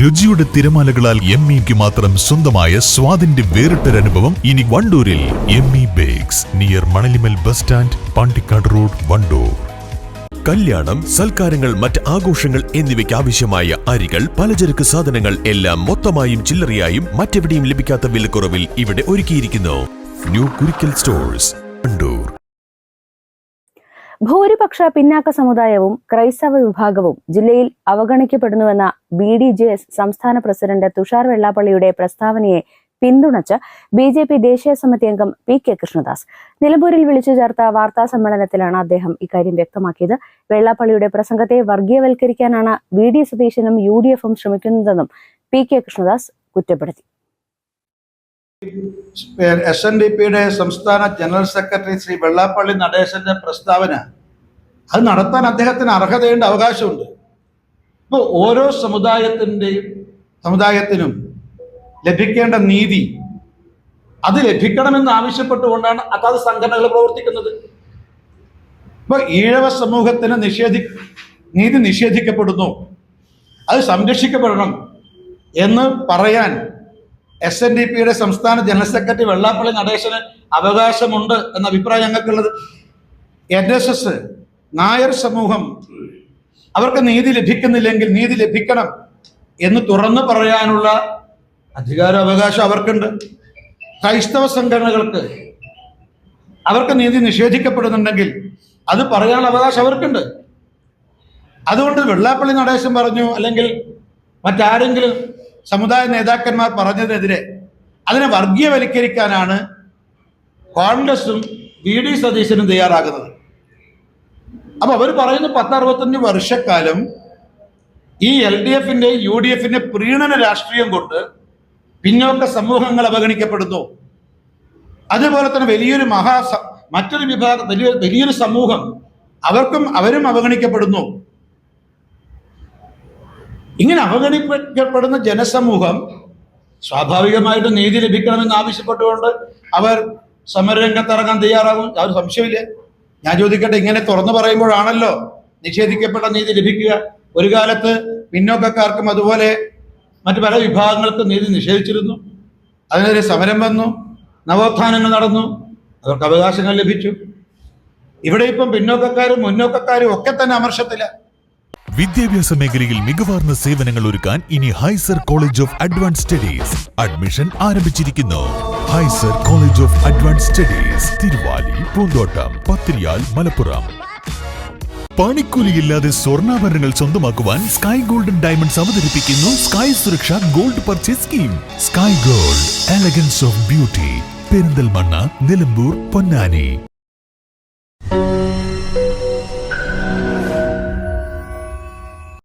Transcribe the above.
രുചിയുടെ തിരമാലകളാൽ എം ഇക്ക് മാത്രം സ്വന്തമായ സ്വാദിന്റെ വേറിട്ടൊരനുഭവം ഇനി വണ്ടൂരിൽ M E bakes near Manalimal bus stand Pandikkad road Wandoor. കല്യാണം സൽക്കാരങ്ങൾ മറ്റ് ആഘോഷങ്ങൾ എന്നിവയ്ക്ക് ആവശ്യമായ അരികൾ പലചരക്ക് സാധനങ്ങൾ എല്ലാം മൊത്തമായും ചില്ലറയായും മറ്റെവിടെയും ലഭിക്കാത്ത വിലക്കുറവിൽ ഇവിടെ ഒരുക്കിയിരിക്കുന്നു. New Kurikkal stores Wandoor. ഭൂരിപക്ഷ പിന്നാക്ക സമുദായവും ക്രൈസ്തവ വിഭാഗവും ജില്ലയിൽ അവഗണിക്കപ്പെടുന്നുവെന്ന ബി ഡി ജെ എസ് സംസ്ഥാന പ്രസിഡന്റ് തുഷാർ വെള്ളാപ്പള്ളിയുടെ പ്രസ്താവനയെ പിന്തുണച്ച് ബി ജെ പി ദേശീയ സമിതി അംഗം പി കെ കൃഷ്ണദാസ് നിലമ്പൂരിൽ വിളിച്ചു ചേർത്ത വാർത്താ സമ്മേളനത്തിലാണ് അദ്ദേഹം ഇക്കാര്യം വ്യക്തമാക്കിയത്. വെള്ളാപ്പള്ളിയുടെ പ്രസംഗത്തെ വർഗീയവൽക്കരിക്കാനാണ് വി ഡി സതീശനും യു ഡി എഫും ശ്രമിക്കുന്നതെന്നും പി കെ കൃഷ്ണദാസ് കുറ്റപ്പെടുത്തി. എസ് എൻ ഡി പിയുടെ സംസ്ഥാന ജനറൽ സെക്രട്ടറി ശ്രീ വെള്ളാപ്പള്ളി നടേശന്റെ പ്രസ്താവന അത് നടത്താൻ അദ്ദേഹത്തിന് അർഹതയുണ്ട് അവകാശമുണ്ട്. ഇപ്പോൾ ഓരോ സമുദായത്തിന്റെയും സമുദായത്തിനും ലഭിക്കേണ്ട നീതി അത് ലഭിക്കണമെന്ന് ആവശ്യപ്പെട്ടുകൊണ്ടാണ് അതാത് സംഘടനകൾ പ്രവർത്തിക്കുന്നത്. ഇപ്പോൾ ഈഴവ സമൂഹത്തിന് നിഷേധി നീതി നിഷേധിക്കപ്പെടുന്നു. അത് സംരക്ഷിക്കപ്പെടണം എന്ന് പറയാൻ എസ് എൻ ഡി പിയുടെ സംസ്ഥാന ജനറൽ സെക്രട്ടറി വെള്ളാപ്പള്ളി നടേശന് അവകാശമുണ്ട് എന്ന അഭിപ്രായം ഞങ്ങൾക്കുള്ളത്. എൻ എസ് എസ് നായർ സമൂഹം അവർക്ക് നീതി ലഭിക്കുന്നില്ലെങ്കിൽ നീതി ലഭിക്കണം എന്ന് തുറന്നു പറയാനുള്ള അധികാര അവകാശം അവർക്കുണ്ട്. ക്രൈസ്തവ സംഘടനകൾക്ക് അവർക്ക് നീതി നിഷേധിക്കപ്പെടുന്നുണ്ടെങ്കിൽ അത് പറയാനുള്ള അവകാശം അവർക്കുണ്ട്. അതുകൊണ്ട് വെള്ളാപ്പള്ളി നടേശൻ പറഞ്ഞു അല്ലെങ്കിൽ മറ്റാരെങ്കിലും സമുദായ നേതാക്കന്മാർ പറഞ്ഞതിനെതിരെ അതിനെ വർഗീയവൽക്കരിക്കാനാണ് കോൺഗ്രസും വി ഡി സതീശനും തയ്യാറാകുന്നത്. അപ്പൊ അവർ പറയുന്ന പത്ത് അറുപത്തഞ്ച് വർഷക്കാലം ഈ എൽ ഡി എഫിന്റെ യു ഡി എഫിന്റെ പ്രീണന രാഷ്ട്രീയം കൊണ്ട് പിന്നോക്ക സമൂഹങ്ങൾ അവഗണിക്കപ്പെടുന്നു. അതുപോലെ തന്നെ വലിയൊരു മഹാ മറ്റൊരു വിഭാഗം വലിയ വലിയൊരു സമൂഹം അവർക്കും അവരും അവഗണിക്കപ്പെടുന്നു. ഇങ്ങനെ അവഗണിക്കപ്പെടുന്ന ജനസമൂഹം സ്വാഭാവികമായിട്ടും നീതി ലഭിക്കണമെന്ന് ആവശ്യപ്പെട്ടുകൊണ്ട് അവർ സമരരംഗത്തിറങ്ങാൻ തയ്യാറാകും. യാതൊരു സംശയമില്ല ഞാൻ ചോദിക്കട്ടെ ഇങ്ങനെ തുറന്നു പറയുമ്പോഴാണല്ലോ നിഷേധിക്കപ്പെട്ട നീതി ലഭിക്കുക. ഒരു കാലത്ത് പിന്നോക്കക്കാർക്കും അതുപോലെ മറ്റു പല വിഭാഗങ്ങൾക്കും നീതി നിഷേധിച്ചിരുന്നു. അതിനെതിരെ സമരം വന്നു നവോത്ഥാനങ്ങൾ നടന്നു അവർക്ക് അവകാശങ്ങൾ ലഭിച്ചു. ഇവിടെ ഇപ്പം പിന്നോക്കക്കാരും മുന്നോക്കക്കാരും ഒക്കെ തന്നെ അമർഷത്തിലാണ് വിദ്യാഭ്യാസ മേഖലയിൽ മികവാർന്ന സേവനങ്ങൾ ഒരുക്കാൻ ഇനി ഹൈസർ college of advance studies admission ആരംഭിച്ചിരിക്കുന്നു. ഹൈസർ college of advance studies Thiruvali Poonthottam Pathiriyal Malappuram. പണിക്കൂലിയില്ലാതെ സ്വർണാഭരണങ്ങൾ സ്വന്തമാക്കുവാൻ സ്കൈ ഗോൾഡൻ ഡയമണ്ട്സ് അവതരിപ്പിക്കുന്നു sky Suraksha gold purchase scheme. Sky gold elegance of beauty Perinthalmanna Nilambur Ponnani.